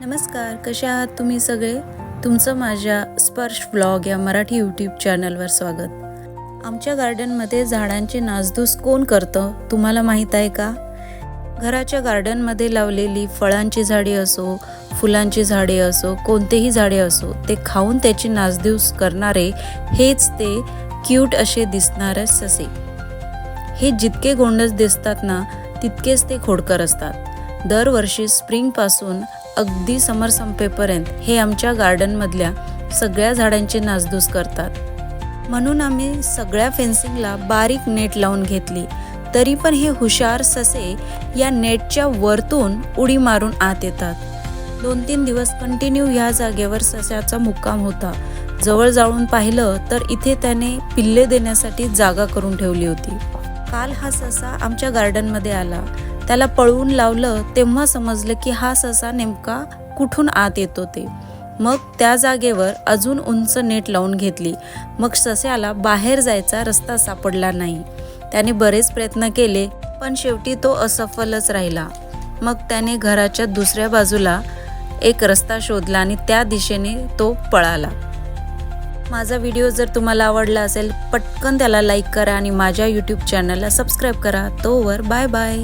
नमस्कार कसे आहात तुम्ही सगळे? तुमचं माझ्या स्पर्श व्लॉग या मराठी यूट्यूब चॅनलवर स्वागत. आमच्या गार्डनमध्ये झाडांची नासधूस कोण करतं तुम्हाला माहीत आहे का? घराच्या गार्डनमध्ये लावलेली फळांची झाडे असो फुलांची झाडे असो कोणतेही झाडे असो ते खाऊन त्याची नासधूस करणारे हेच ते क्यूट असे दिसणारे ससे. हे जितके गोंडस दिसतात ना तितकेच ते खोडकर असतात. दरवर्षी स्प्रिंगपासून अगदी समर संपेपर्यंत हे आमच्या गार्डनमधल्या सगळ्या झाडांची नासधूस करतात. म्हणून आम्ही सगळ्या फेन्सिंगला बारीक नेट लावून घेतली. तरी पण हे हुशार ससे या नेटच्या वरतून उडी मारून आत येतात. दोन तीन दिवस कंटिन्यू ह्या जागेवर सस्याचा मुक्काम होता. जवळ जाळून पाहिलं तर इथे त्याने पिल्ले देण्यासाठी जागा करून ठेवली होती. काल हा ससा आमच्या गार्डनमध्ये आला. त्याला पळवून लावलं तेव्हा समजलं की हा ससा नेमका कुठून आत येतो ते. मग त्या जागेवर अजून उंच नेट लावून घेतली. मग सस्याला बाहेर जायचा रस्ता सापडला नाही. त्याने बरेच प्रयत्न केले पण शेवटी तो असफलच राहिला. मग त्याने घराच्या दुसऱ्या बाजूला एक रस्ता शोधला आणि त्या दिशेने तो पळाला. माझा व्हिडिओ जर तुम्हाला आवडला असेल पटकन त्याला लाईक करा आणि माझ्या यूट्यूब चॅनलला सबस्क्राईब करा. तोवर बाय बाय